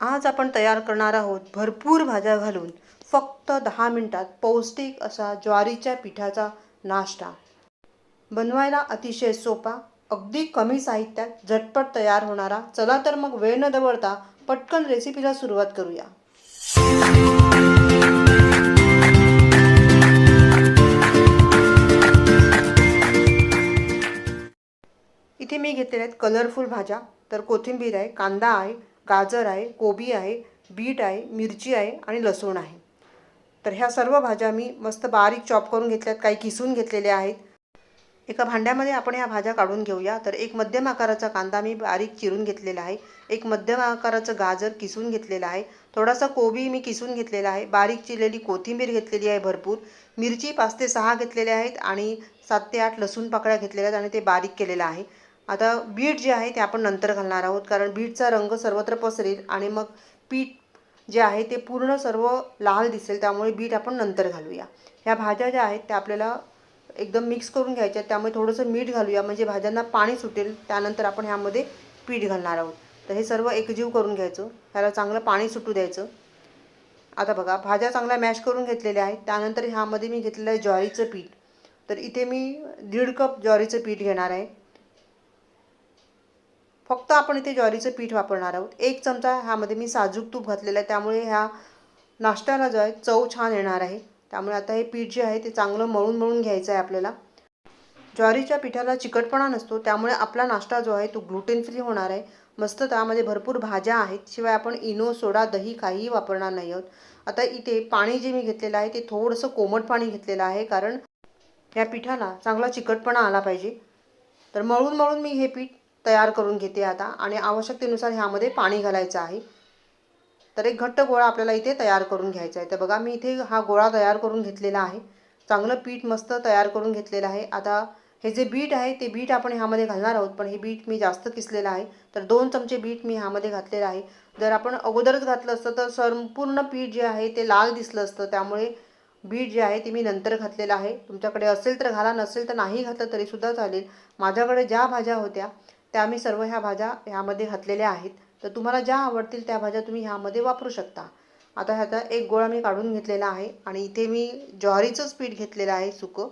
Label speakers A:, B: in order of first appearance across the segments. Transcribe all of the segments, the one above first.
A: आज आपण तयार करणार आहोत भरपूर भाज्या घालून. फक्त दहा मिनटात पौष्टिक असा ज्वारीच्या पिठाचा नाश्ता. बनवायला अतिशय सोपा अगदी कमी साहित्यात झटपट तयार होणारा. चला तर मग वेळ न दवळता पटकन रेसिपीला सुरुवात करूया. इथे मी घेतलेल्या आहेत कलरफुल भाज्या. तर कोथिंबीर आहे कांदा आहे गाजर आहे कोबी आहे बीट आहे मिरची आहे आणि लसूण आहे. तर ह्या सर्व भाज्या मी मस्त बारीक चॉप करून घेतल्यात काही किसून घेतलेल्या आहेत. एका भांड्यामध्ये आपण ह्या भाज्या काढून घेऊया. तर एक मध्यम आकाराचा कांदा मी बारीक चिरून घेतलेला आहे. एक मध्यम आकाराचं गाजर किसून घेतलेलं आहे. थोडासा कोबी मी किसून घेतलेला आहे. बारीक चिरलेली कोथिंबीर घेतलेली आहे भरपूर. मिरची पाच ते सहा घेतलेल्या आहेत आणि सात ते आठ लसूण पाकळ्या घेतलेल्या आहेत आणि ते बारीक केलेलं आहे. आता बीट जे आहे ते आपण नंतर घालणार आहोत कारण बीटचा रंग सर्वत्र पसरेल आणि मग पीठ जे आहे ते पूर्ण सर्व लाल दिसेल त्यामुळे बीट आपण नंतर घालूया. ह्या भाज्या ज्या आहेत त्या आपल्याला एकदम मिक्स करून घ्यायच्या त्यामुळे थोडंसं मीठ घालूया. म्हणजे भाज्यांना पाणी सुटेल त्यानंतर आपण ह्यामध्ये पीठ घालणार आहोत. तर हे सर्व एकजीव करून घ्यायचं. ह्याला चांगलं पाणी सुटू द्यायचं. आता बघा भाज्या चांगल्या मॅश करून घेतलेल्या आहेत. त्यानंतर ह्यामध्ये मी घेतलेलं आहे ज्वारीचं पीठ. तर इथे मी दीड कप ज्वारीचं पीठ घेणार आहे. फक्त आपण इथे ज्वारीचं पीठ वापरणार आहोत. एक चमचा ह्यामध्ये मी साजूक तूप घातलेलं आहे. त्यामुळे ह्या नाश्त्याला जो आहे चव छान येणार आहे. त्यामुळे आता हे पीठ जे आहे ते चांगलं मळून मळून घ्यायचं आहे आपल्याला. ज्वारीच्या पिठाला चिकटपणा नसतो. त्यामुळे आपला नाश्ता जो आहे तो ग्लुटेन फ्री होणार आहे. मस्त त्यामध्ये भरपूर भाज्या आहेत. शिवाय आपण इनो सोडा दही काहीही वापरणार नाही आहोत. आता इथे पाणी जे मी घेतलेलं आहे ते थोडंसं कोमट पाणी घेतलेलं आहे. कारण या पिठाला चांगला चिकटपणा आला पाहिजे. तर मळून मळून मी हे पीठ तयार करून घेते आता. आणि आवश्यकतेनुसार ह्यामध्ये पाणी घालायचं आहे. तर एक घट्ट गोळा आपल्याला इथे तयार करून घ्यायचा आहे. तर बघा मी इथे हा गोळा तयार करून घेतलेला आहे. चांगलं पीठ मस्त तयार करून घेतलेलं आहे. आता हे जे बीट आहे ते बीट आपण ह्यामध्ये घालणार आहोत. पण हे बीट मी जास्त किसलेलं आहे. तर दोन चमचे बीट मी ह्यामध्ये घातलेलं आहे. जर आपण अगोदरच घातलं असतं तर संपूर्ण पीठ जे आहे ते लाल दिसलं असतं. त्यामुळे बीट जे आहे ते मी नंतर घातलेलं आहे. तुमच्याकडे असेल तर घाला. नसेल तर नाही घातलं तरीसुद्धा चालेल. माझ्याकडे ज्या भाज्या होत्या त्या मी सर्व ह्या भाज्या ह्यामध्ये घातलेल्या आहेत. तर तुम्हाला ज्या आवडतील त्या भाज्या तुम्ही ह्यामध्ये वापरू शकता. आता ह्याचा एक गोळा मी काढून घेतलेला आहे आणि इथे मी ज्वारीचंच पीठ घेतलेलं आहे सुकं.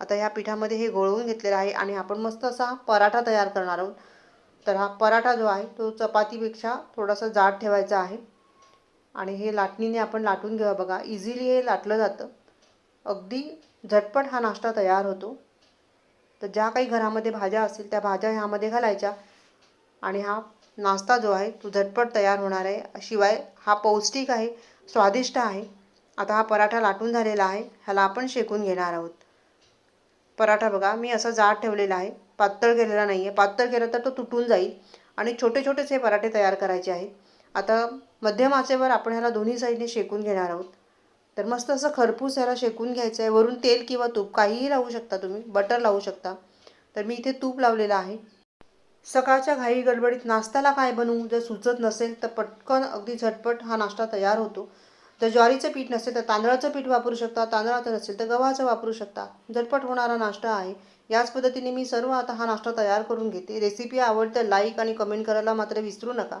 A: आता ह्या पिठामध्ये हे गोळवून घेतलेलं आहे आणि आपण मस्त असा पराठा तयार करणार आहोत. तर हा पराठा जो आहे तो चपातीपेक्षा थोडासा जाड ठेवायचा आहे. आणि हे लाटणीने आपण लाटून घेऊ बघा. इझिली हे लाटलं जातं. अगदी झटपट हा नाश्ता तयार होतो. तर ज्या काही घरामध्ये भाज्या असतील त्या भाज्या ह्यामध्ये घालायच्या. आणि हा नाश्ता जो आहे तो झटपट तयार होणार आहे. शिवाय हा पौष्टिक आहे स्वादिष्ट आहे. आता हा पराठा लाटून झालेला आहे ह्याला आपण शेकून घेणार आहोत. पराठा बघा मी असा जाड ठेवलेला आहे पातळ केलेला नाही आहे पातळ केलं तर तो तुटून जाईल. आणि छोटे छोटेच हे पराठे तयार करायचे आहे. आता मध्यम आचेवर आपण ह्याला दोन्ही साईडने शेकून घेणार आहोत. तर मस्त असं खरपूस याला शेकून घ्यायचं आहे वरून तेल किंवा तूप काहीही लावू शकता तुम्ही. बटर लावू शकता. तर मी इथे तूप लावलेलं आहे. सकाळच्या घाई गडबडीत नाश्त्याला काय बनवू? जर सुचत नसेल तर पटकन अगदी झटपट हा नाश्ता तयार होतो. जर ज्वारीचं पीठ नसेल तर तांदळाचं पीठ वापरू शकता. तांदळाचं नसेल तर गव्हाचं वापरू शकता. झटपट होणारा नाश्ता आहे. याच पद्धतीने मी सर्व आता हा नाश्ता तयार करून घेते. रेसिपी आवडतं लाईक आणि कमेंट करायला मात्र विसरू नका.